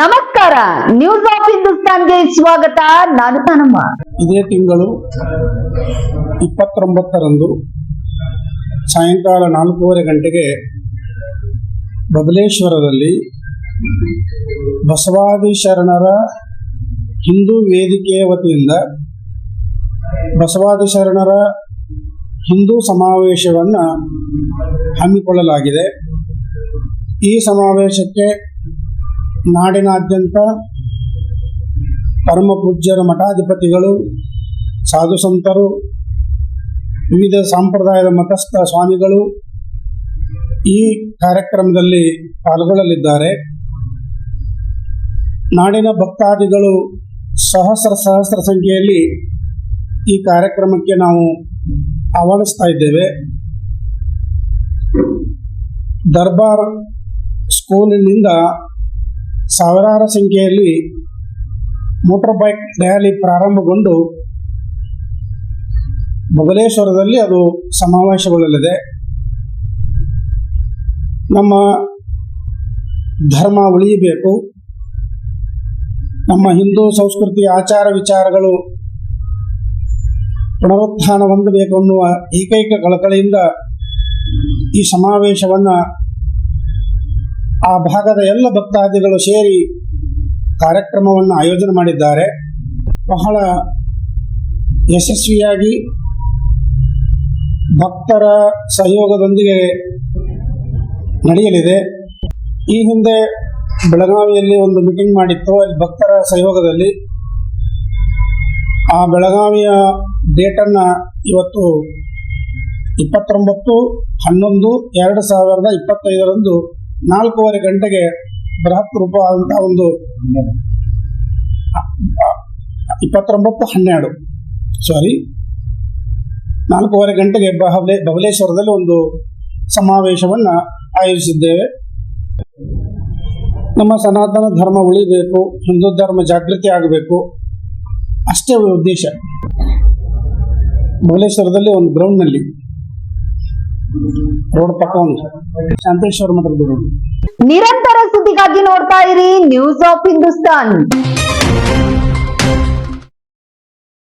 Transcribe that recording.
ನಮಸ್ಕಾರ news of ಹಿಂದೂಸ್ತಾನ್ಗೆ ಸ್ವಾಗತ. ನಾನು ತಾನಮ್ಮ ಇದೇ ತಿಂಗಳು ಇಪ್ಪತ್ತೊಂಬತ್ತರಂದು ಸಾಯಂಕಾಲ ನಾಲ್ಕೂವರೆ ಗಂಟೆಗೆ ಬಬಲೇಶ್ವರದಲ್ಲಿ ಬಸವಾದಿ ಶರಣರ ಹಿಂದೂ ವೇದಿಕೆಯ ವತಿಯಿಂದ ಬಸವಾದಿ ಶರಣರ ಹಿಂದೂ ಸಮಾವೇಶವನ್ನು ಹಮ್ಮಿಕೊಳ್ಳಲಾಗಿದೆ. ಈ ಸಮಾವೇಶಕ್ಕೆ ನಾಡಿನಾದ್ಯಂತ ಪರಮ ಪೂಜ್ಯರ ಮಠಾಧಿಪತಿಗಳು, ಸಾಧು ಸಂತರು, ವಿವಿಧ ಸಂಪ್ರದಾಯದ ಮತಸ್ಥ ಸ್ವಾಮಿಗಳು ಈ ಕಾರ್ಯಕ್ರಮದಲ್ಲಿ ಪಾಲ್ಗೊಳ್ಳಲಿದ್ದಾರೆ. ನಾಡಿನ ಭಕ್ತಾದಿಗಳು ಸಹಸ್ರ ಸಹಸ್ರ ಸಂಖ್ಯೆಯಲ್ಲಿ ಈ ಕಾರ್ಯಕ್ರಮಕ್ಕೆ ನಾವು ಆಹ್ವಾನಿಸ್ತಾ ಇದ್ದೇವೆ. ದರ್ಬಾರ್ ಸ್ಕೂಲಿನಿಂದ ಸಾವಿರಾರು ಸಂಖ್ಯೆಯಲ್ಲಿ ಮೋಟರ್ ಬೈಕ್ ರ್ಯಾಲಿ ಪ್ರಾರಂಭಗೊಂಡು ಬಬಲೇಶ್ವರದಲ್ಲಿ ಅದು ಸಮಾವೇಶಗೊಳ್ಳಲಿದೆ. ನಮ್ಮ ಧರ್ಮ ಉಳಿಯಬೇಕು. ನಮ್ಮ ಹಿಂದೂ ಸಂಸ್ಕೃತಿ ಆಚಾರ ವಿಚಾರಗಳು ಪುನರುತ್ಥಾನ ಹೊಂದಬೇಕು ಅನ್ನುವ ಏಕೈಕ ಕಳಕಳಿಯಿಂದ ಈ ಸಮಾವೇಶವನ್ನು ಆ ಭಾಗದ ಎಲ್ಲ ಭಕ್ತಾದಿಗಳು ಸೇರಿ ಕಾರ್ಯಕ್ರಮವನ್ನು ಆಯೋಜನೆ ಮಾಡಿದ್ದಾರೆ. ಬಹಳ ಯಶಸ್ವಿಯಾಗಿ ಭಕ್ತರ ಸಹಯೋಗದೊಂದಿಗೆ ನಡೆಯಲಿದೆ. ಈ ಹಿಂದೆ ಬೆಳಗಾವಿಯಲ್ಲಿ ಒಂದು ಮೀಟಿಂಗ್ ಮಾಡಿತ್ತು. ಅಲ್ಲಿ ಭಕ್ತರ ಸಹಯೋಗದಲ್ಲಿ ಆ ಬೆಳಗಾವಿಯ ಡೇಟನ್ನು ಇವತ್ತು ಇಪ್ಪತ್ತೊಂಬತ್ತು, ಹನ್ನೊಂದು, ಎರಡು ಸಾವಿರದ ಇಪ್ಪತ್ತೈದರಂದು ನಾಲ್ಕೂವರೆ ಗಂಟೆಗೆ ಬೃಹತ್ ರೂಪ ಅಂತ ಒಂದು ಇಪ್ಪತ್ತೊಂಬತ್ತು ಹನ್ನೆರಡು ಸಾರಿ ನಾಲ್ಕೂವರೆ ಗಂಟೆಗೆ ಬಹಬಲೇ, ಬಬಲೇಶ್ವರದಲ್ಲಿ ಒಂದು ಸಮಾವೇಶವನ್ನು ಆಯೋಜಿಸಿದ್ದೇವೆ. ನಮ್ಮ ಸನಾತನ ಧರ್ಮ ಉಳಿಬೇಕು, ಹಿಂದೂ ಧರ್ಮ ಜಾಗೃತಿ ಆಗಬೇಕು, ಅಷ್ಟೇ ಉದ್ದೇಶ. ಬಬಲೇಶ್ವರದಲ್ಲಿ ಒಂದು ಗ್ರೌಂಡ್ನಲ್ಲಿ ರೋಡ್ ಪಕ್ಕ ಒಂದು ಶಾಂತೇಶ್ವರ ಮಠದ ನಿರಂತರ ಸುದ್ದಿಗಾಗಿ ನೋಡ್ತಾ ಇರಿ ನ್ಯೂಸ್ ಆಫ್ ಹಿಂದೂಸ್ತಾನ್